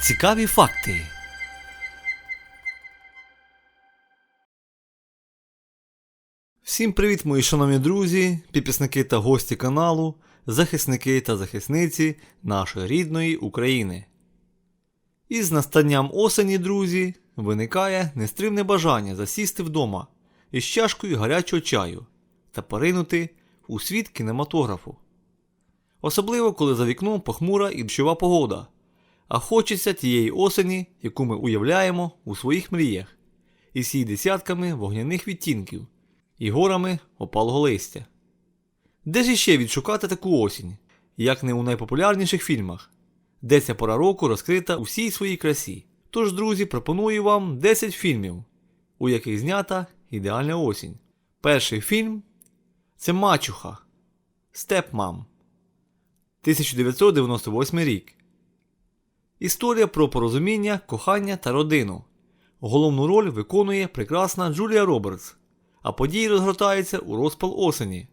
Цікаві факти. Всім привіт, мої шановні друзі, підписники та гості каналу, захисники та захисниці нашої рідної України. Із настанням осені, друзі, виникає нестримне бажання засісти вдома із чашкою гарячого чаю та поринути у світ кінематографу. Особливо, коли за вікном похмура і дощова погода, а хочеться тієї осені, яку ми уявляємо у своїх мріях, із її десятками вогняних відтінків і горами опалого листя. Де ж іще відшукати таку осінь, як не у найпопулярніших фільмах, де ця пора року розкрита у всій своїй красі. Тож, друзі, пропоную вам 10 фільмів, у яких знята ідеальна осінь. Перший фільм це Мачуха Степмам 1998 рік. Історія про порозуміння, кохання та родину. Головну роль виконує прекрасна Джулія Робертс, а події розгортаються у розпал осені.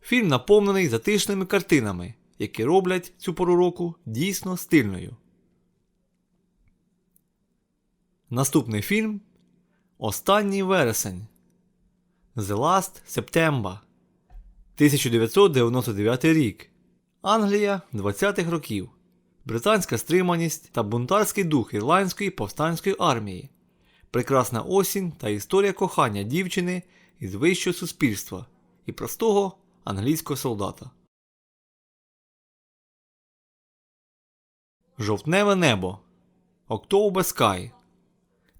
Фільм наповнений затишними картинами, які роблять цю пору року дійсно стильною. Наступний фільм Останній вересень The Last September 1999 рік. Англія 20-х років. Британська стриманість та бунтарський дух ірландської повстанської армії. Прекрасна осінь та історія кохання дівчини із вищого суспільства і простого англійського солдата. Жовтневе небо. October Sky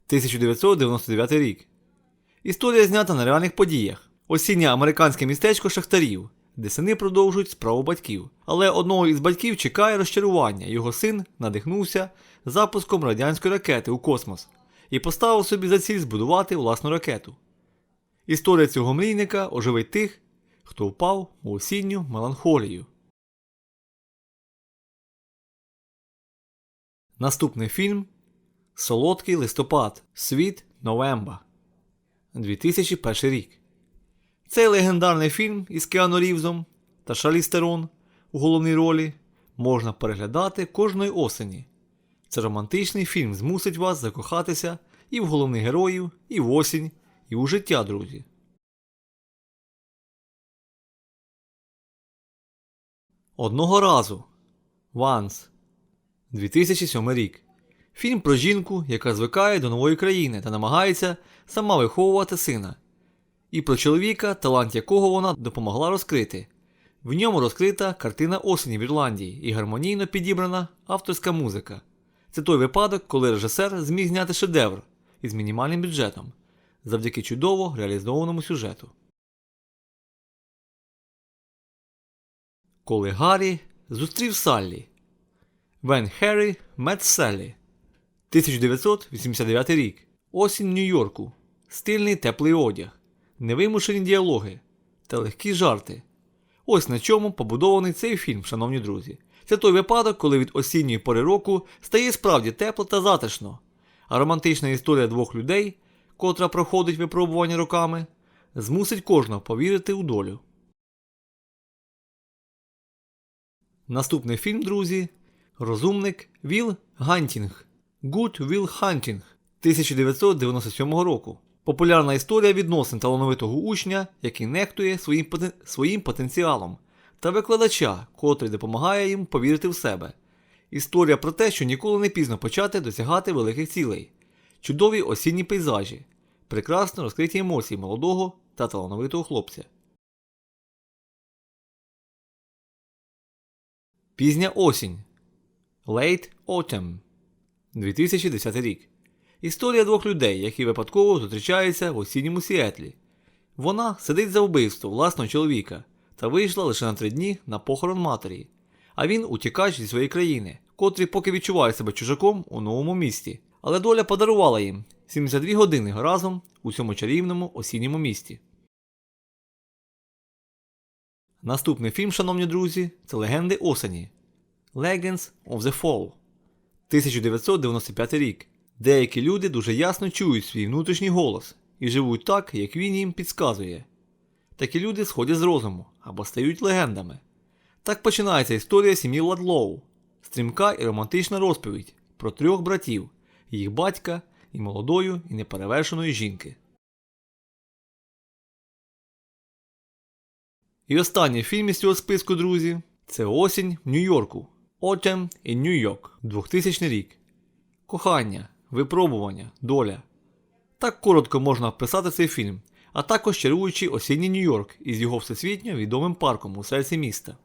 1999 рік. Історія знята на реальних подіях. Осіннє американське містечко шахтарів, де сини продовжують справу батьків. Але одного із батьків чекає розчарування. Його син надихнувся запуском радянської ракети у космос і поставив собі за ціль збудувати власну ракету. Історія цього мрійника оживить тих, хто впав у осінню меланхолію. Наступний фільм Солодкий листопад. Світ Новемба 2001 рік. Цей легендарний фільм із Кіану Рівзом та Шарлі Стерон у головній ролі можна переглядати кожної осені. Це романтичний фільм змусить вас закохатися і в головних героїв, і в осінь, і у життя, друзі. Одного разу. Once. 2007 рік. Фільм про жінку, яка звикає до нової країни та намагається сама виховувати сина. І про чоловіка, талант якого вона допомогла розкрити. В ньому розкрита картина осені в Ірландії і гармонійно підібрана авторська музика. Це той випадок, коли режисер зміг зняти шедевр із мінімальним бюджетом завдяки чудово реалізованому сюжету. Коли Гаррі зустрів Саллі. When Harry met Sally 1989 рік. Осінь Нью-Йорку. Стильний теплий одяг, невимушені діалоги та легкі жарти. Ось на чому побудований цей фільм, шановні друзі. Це той випадок, коли від осінньої пори року стає справді тепло та затишно, а романтична історія двох людей, котра проходить випробування роками, змусить кожного повірити у долю. Наступний фільм, друзі, Розумник Віл Гантінг. Good Will Hunting 1997 року. Популярна історія відносин талановитого учня, який нехтує своїм, потен... своїм потенціалом, та викладача, котрий допомагає їм повірити в себе. Історія про те, що ніколи не пізно почати досягати великих цілей, чудові осінні пейзажі, прекрасно розкриті емоції молодого та талановитого хлопця. Пізня осінь. Late Autumn 2010 рік. Історія двох людей, які випадково зустрічаються в осінньому Сіетлі. Вона сидить за вбивство власного чоловіка та вийшла лише на три дні на похорон матері. А він утікач зі своєї країни, котрий поки відчуває себе чужаком у новому місті. Але доля подарувала їм 72 години разом у цьому чарівному осінньому місті. Наступний фільм, шановні друзі, це легенди осені. Legends of the Fall 1995 рік. Деякі люди дуже ясно чують свій внутрішній голос і живуть так, як він їм підказує. Такі люди сходять з розуму або стають легендами. Так починається історія сім'ї Ладлоу, стрімка і романтична розповідь про трьох братів, їх батька і молодою і неперевершеної жінки. І останній фільм із цього списку, друзі, це Осінь в Нью-Йорку. Autumn in New York, 2000 рік. Кохання, випробування, доля. Так коротко можна описати цей фільм, а також чаруючий осінній Нью-Йорк із його всесвітньо відомим парком у серці міста.